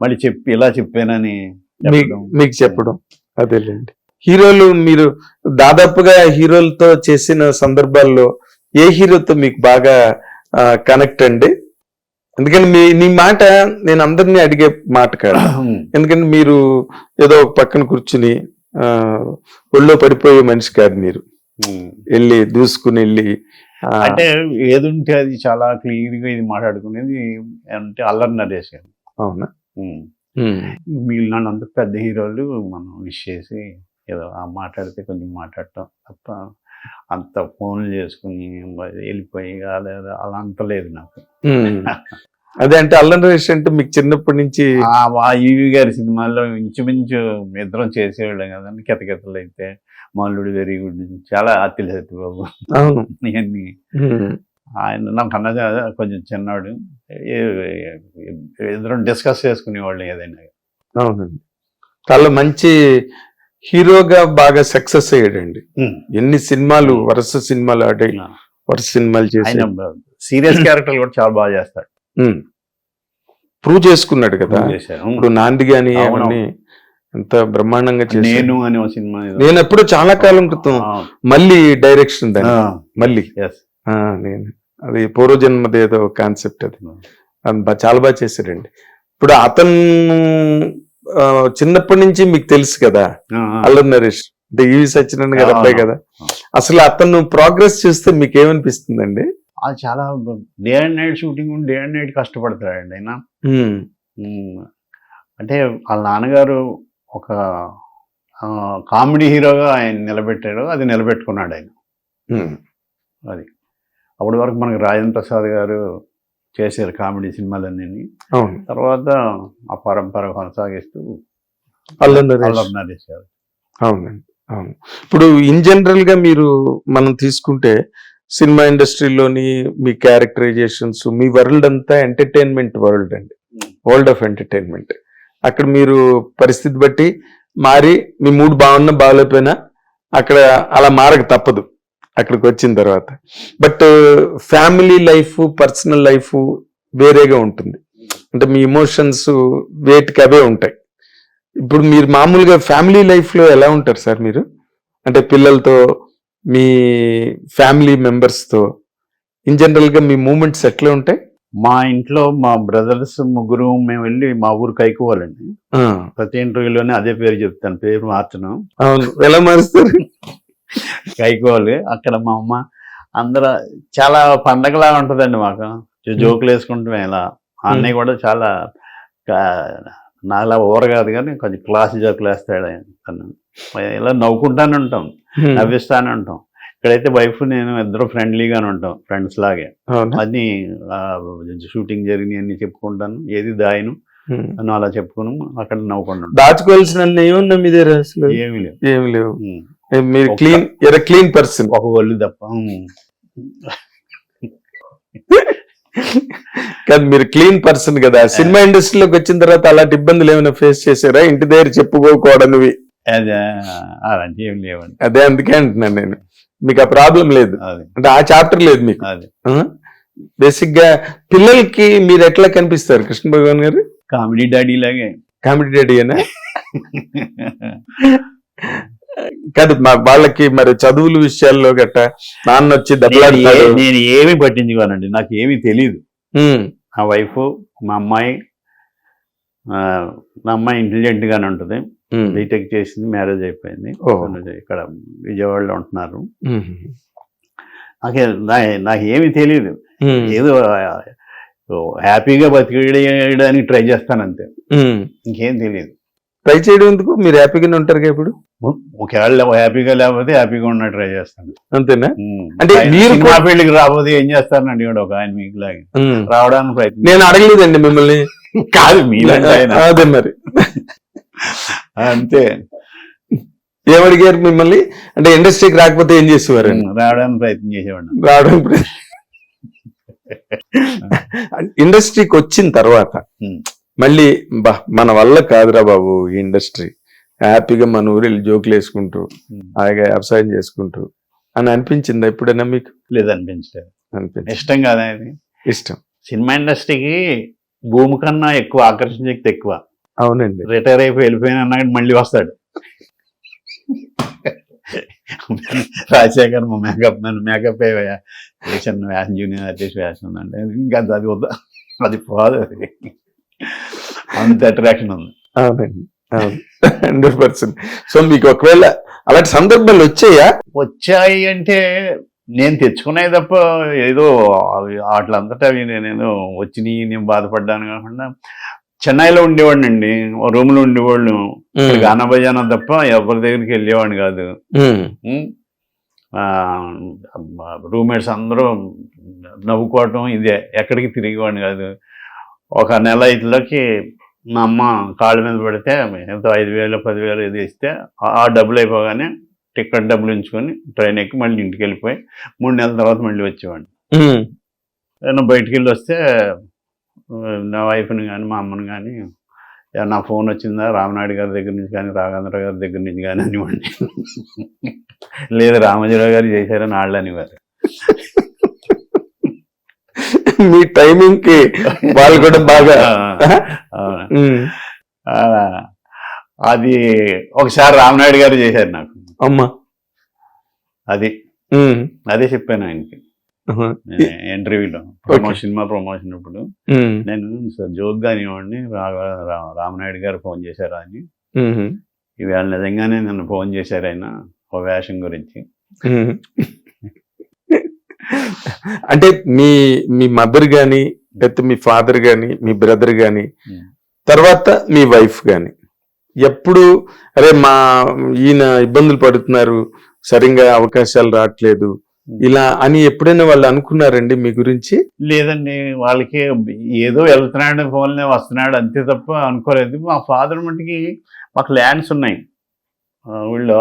మళ్ళీ చెప్పి ఇలా చెప్పానని. మీకు చెప్పడం. అదేలేండి. హీరోలు మీరు దాదాపుగా హీరోలతో చేసిన సందర్భాల్లో ఏ హీరోతో మీకు బాగా కనెక్ట్ అండి? ఎందుకంటే మీ నీ మాట నేను అందరినీ అడిగే మాట కాదు. ఎందుకంటే మీరు ఏదో ఒక పక్కన కూర్చుని ఒళ్ళో పడిపోయే మనిషి కాదు మీరు. ఉమ్. వెళ్ళి దూసుకుని వెళ్ళి అంటే ఏది ఉంటే అది చాలా క్లియర్గా ఇది మాట్లాడుకునేది అంటే అల్లరి నరేష్ గారు. అవునా? మిగిలిన అంత పెద్ద హీరోలు మనం విష్ చేసి ఏదో ఆ మాట్లాడితే కొంచెం మాట్లాడటం తప్ప అంత ఫోన్లు చేసుకుని వెళ్ళిపోయి అలా అలా అంత లేదు నాకు. అదే అంటే అల్లం నరేష్ అంటే మీకు చిన్నప్పటి నుంచి ఆ ఈవి గారి సినిమాల్లో ఇంచుమించు ఇద్దరం చేసేవాళ్ళం కదండి కెతకెతలు అయితే మల్లుడు వెరీ గుడ్ చాలా అత్తిలి సత్యబాబు అవును. ఇవన్నీ ఆయన నాకు అన్నది కొంచెం చిన్నవాడు. ఏ- ఇద్దరం డిస్కస్ చేసుకునేవాళ్ళం ఏదైనా. అవునండి. చాలా మంచి హీరోగా బాగా సక్సెస్ అయ్యాడండి. ఎన్ని సినిమాలు వరుస సినిమాలు ఆడాయి వరుస సినిమాలు చేసి సీరియస్ క్యారెక్టర్లు కూడా చాలా బాగా చేస్తాడు. ప్రూవ్ చేసుకున్నాడు కదా. ఇప్పుడు నాంది గాని అవును. అవన్నీ ఎంత బ్రహ్మాండంగా నేను అనే సినిమా. నేను ఎప్పుడు చాలా కాలం క్రితం మళ్ళీ డైరెక్షన్ దాన్ని. మళ్ళీ. నేను. అది పూర్వజన్మదేదో కాన్సెప్ట్ అది. బా- చాలా బాగా చేశాడండి. ఇప్పుడు అతను చిన్నప్పటి నుంచి మీకు తెలుసు కదా. అల్లరి నరేష్ అంటే ఈవి సత్యనారాయణ గారు. అబ్బాయి కదా? అసలు అతను ప్రోగ్రెస్ చూస్తే మీకు ఏమనిపిస్తుందండి అది చాలా day and night shooting day and night కష్టపడతాడండి ఆయన. అంటే వాళ్ళ నాన్నగారు ఒక కామెడీ హీరోగా ఆయన నిలబెట్టాడు. అది నిలబెట్టుకున్నాడు ఆయన. అది. అప్పటి వరకు మనకు రాజేంద్ర ప్రసాద్ గారు చేశారు కామెడీ సినిమాలన్నీ తర్వాత ఆ పరంపర కొనసాగిస్తూ నరేష్. గారు. అవునండి అవును. ఇప్పుడు ఇన్ జనరల్గా మీరు మనం తీసుకుంటే సినిమా ఇండస్ట్రీలోని మీ క్యారెక్టరైజేషన్స్ మీ వరల్డ్ అంతా ఎంటర్టైన్మెంట్ వరల్డ్ అండి. వరల్డ్ ఆఫ్ ఎంటర్టైన్మెంట్ అక్కడ మీరు పరిస్థితి బట్టి మారి మీ మూడు బాగున్నా బాగలేకపోయినా అక్కడ అలా మారక తప్పదు. అక్కడికి వచ్చిన తర్వాత. But family life personal life వేరేగా ఉంటుంది. అంటే మీ ఇమోషన్స్ వేటికి అవే ఉంటాయి. ఇప్పుడు మీరు మామూలుగా ఫ్యామిలీ లైఫ్లో ఎలా ఉంటారు సార్ మీరు? అంటే పిల్లలతో మీ ఫ్యామిలీ మెంబర్స్తో ఇన్ జనరల్గా మీ మూమెంట్స్ ఎట్లా ఉంటాయి? మా ఇంట్లో మా బ్రదర్స్ ముగ్గురు మేము వెళ్ళి మా ఊరు కైకోవాలండి. ప్రతి ఇంటర్వ్యూలోనే అదే పేరు చెప్తాను. పేరు మార్చను. అవును. ఎలా మారుస్తారు? కైకోవాలి అక్కడ మా అమ్మ అందరూ చాలా పండగలా ఉంటుందండి మాకు. జోకులు వేసుకుంటాం ఇలా. ఆ అన్నయ్య కూడా చాలా నాలా ఓవర్ కాదు కానీ కొంచెం క్లాస్ జోకులు వేస్తాడు ఆయన. ఇలా నవ్వుకుంటానే ఉంటాం నవ్విస్తానే ఉంటాం. ఇక్కడైతే వైఫ్ నేను ఇద్దరు ఫ్రెండ్లీగానే ఉంటాం ఫ్రెండ్స్ లాగే. అన్ని షూటింగ్ జరిగినాయి అన్ని చెప్పుకుంటాను ఏది దాయను. అని అలా చెప్పుకుని అక్కడ నవ్వుకుంటాను దాచుకోవాల్సిన ఏమున్నా మీ దగ్గర ఏమీ లేవు. ఏమి లేవు. మీరు క్లీన్ ఎర క్లీన్ పర్సన్. ఒక ఒళ్ళు తప్ప. కాదు మీరు క్లీన్ పర్సన్ కదా. సినిమా ఇండస్ట్రీలోకి వచ్చిన తర్వాత అలాంటి ఇబ్బందులు ఏమైనా ఫేస్ చేశారా? ఇంటి దగ్గర చెప్పుకోకూడనివి. అదే అలాంటి ఏం లేవండి. అదే అందుకే అంటున్నాను నేను. మీకు ఆ ప్రాబ్లం లేదు. అంటే ఆ చాప్టర్ లేదు మీకు. బేసిక్గా పిల్లలకి మీరు ఎట్లా కనిపిస్తారు కృష్ణ భగవాన్ గారు? కామెడీ డాడీ లాగే కామెడీ డాడీ అనా కాదు మా వాళ్ళకి మరి చదువుల విషయాల్లో గట్ట నాన్న వచ్చి నేను దెబ్బలాడతాడు ఏ- నేను ఏమి పట్టించుకోనండి నాకు ఏమీ తెలియదు నా వైఫ్ మా అమ్మాయి నా అమ్మాయి ఇంటెలిజెంట్ గానే ఉంటుంది బీటెక్ చేసింది మ్యారేజ్ అయిపోయింది. ఇక్కడ విజయవాడలో ఉంటున్నారు. నాకే నాకు ఏమీ తెలియదు ఏదో హ్యాపీగా బతికేయడానికి ట్రై చేస్తాను అంతే. ఇంకేం తెలియదు ట్రై చేయడం ఎందుకు? మీరు హ్యాపీగానే ఉంటారు కదా ఇప్పుడు ఒకవేళ హ్యాపీగా లేకపోతే హ్యాపీగా ఉన్న ట్రై చేస్తాను. అంతేనా. అంటే మీరు కూడా- ఫీల్డ్కి రాబోతే ఏం చేస్తారని అడిగాడు ఒక ఆయన మీకు లాగా. రావడానికి ప్రయత్నం నేను అడగలేదండి మిమ్మల్ని. కాదు మీలాంటి ఆయన. అదే మరి. అంతే. ఏమడిగారు మిమ్మల్ని? అంటే ఇండస్ట్రీకి రాకపోతే ఏం చేసేవారండి ఉమ్, రావడానికి ప్రయత్నం చేసేవాడిని. రావడం ఇండస్ట్రీకి వచ్చిన తర్వాత. మళ్ళీ బా మన వల్ల కాదురా బాబు ఈ ఇండస్ట్రీ. హ్యాపీగా మన ఊరిలో జోకులు వేసుకుంటూ ఉమ్. హాయిగా వ్యవసాయం చేసుకుంటూ అని అనిపించిందా ఎప్పుడైనా మీకు? లేదనిపించలేదు. అనిపించింది? ఇష్టం కాదా ఇది? ఇష్టం. సినిమా ఇండస్ట్రీకి భూమి కన్నా ఎక్కువ ఆకర్షణ శక్తి ఎక్కువ. అవునండి. రిటైర్ అయిపోయి వెళ్ళిపోయిన అన్నాడు మళ్ళీ వస్తాడు. రాజశేఖర్ మా మేకప్ నన్ను మేకప్ వేసాను వ్యాసం జూనియర్ ఆర్టిస్ట్ వేసం ఉందంటే ఇంకా అది వద్దా? అది పోదు అది. అంత అట్రాక్షన్ ఉంది. అవునండి హండ్రెడ్ పర్సెంట్. సో మీకు ఒకవేళ అలాంటి సందర్భాలు వచ్చాయా? వచ్చాయి అంటే నేను తెచ్చుకున్నాయి తప్ప ఏదో వాటిలంతటా అవి నేనేదో వచ్చినాయి నేను బాధపడ్డాను కాకుండా చెన్నైలో ఉండేవాడిని అండి రూమ్లో ఉండేవాళ్ళు గానా భజానా తప్ప ఎవరి దగ్గరికి వెళ్ళేవాడిని కాదు. రూమ్మేట్స్ అందరూ నవ్వుకోవటం ఇదే ఎక్కడికి తిరిగేవాడిని కాదు. ఒక నెల ఇట్లకి మా అమ్మ కాళ్ళ మీద పెడితే ఎంతో ఐదు వేలు పదివేలు ఇది ఇస్తే ఆ- డబ్బులు అయిపోగానే టికెట్ డబ్బులు ఉంచుకొని ట్రైన్ ఎక్కి మళ్ళీ ఇంటికి వెళ్ళిపోయి మూడు నెలల తర్వాత మళ్ళీ వచ్చేవాడిని. ఏదైనా బయటికి వెళ్ళి వస్తే నా వైఫ్ని కానీ మా అమ్మని కానీ నా ఫోన్ వచ్చిందా? రామనాయుడు గారి దగ్గర నుంచి కానీ రాఘవేంద్ర గారి దగ్గర నుంచి కానీ అనివ్వండి లేదు రామజీరావు గారు చేశారని వాళ్ళు అనేవారు. మీ టైమింగ్కి వాళ్ళు కూడా బాగా అది ఒకసారి రామనాయుడు గారు చేశారు నాకు. అమ్మా. అది. అదే చెప్పాను ఆయనకి. ఇంటర్వ్యూలో. ప్రమోషన్ సినిమా ప్రమోషన్ ఇప్పుడు. నేను జోక్ కానివ్వండి రామనాయుడు గారు ఫోన్ చేశారా అని. ఇవాళ నిజంగానే నన్ను ఫోన్ చేశారు ఆయన ఒక వేషం గురించి. అంటే మీ మీ మదర్ గాని లేకపోతే మీ ఫాదర్ గాని మీ బ్రదర్ గాని ఉమ్. తర్వాత మీ వైఫ్ గాని ఎప్పుడు అరే మా ఈయన ఇబ్బందులు పడుతున్నారు సరిగా అవకాశాలు రావట్లేదు ఇలా అని ఎప్పుడైనా వాళ్ళు అనుకున్నారండి మీ గురించి? లేదండి వాళ్ళకి ఏదో వెళ్తున్నాడు ఫోన్లే వస్తున్నాడు అంతే తప్ప అనుకోలేదు. మా ఫాదర్ మటుకి మాకు ల్యాండ్స్ ఉన్నాయి. ఊళ్ళో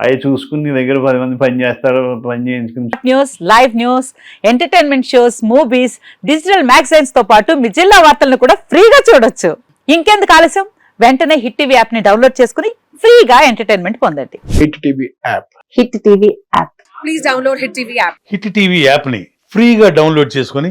అవి చూసుకుని నీ దగ్గర పది మంది పని చేస్తారు పని చేయించుకుని news live news entertainment shows movies digital మ్యాగజైన్స్తో పాటు మీ జిల్లా వార్తలను కూడా ఫ్రీగా చూడొచ్చు. ఇంకెందుకు ఆలస్యం? వెంటనే హిట్ టీవీ యాప్ని డౌన్లోడ్ చేసుకుని ఫ్రీగా ఎంటర్టైన్మెంట్ పొందండి. Hit TV app. Hit TV app. Please download Hit TV app. Hit TV యాప్ని ఫ్రీగా డౌన్లోడ్ చేసుకొని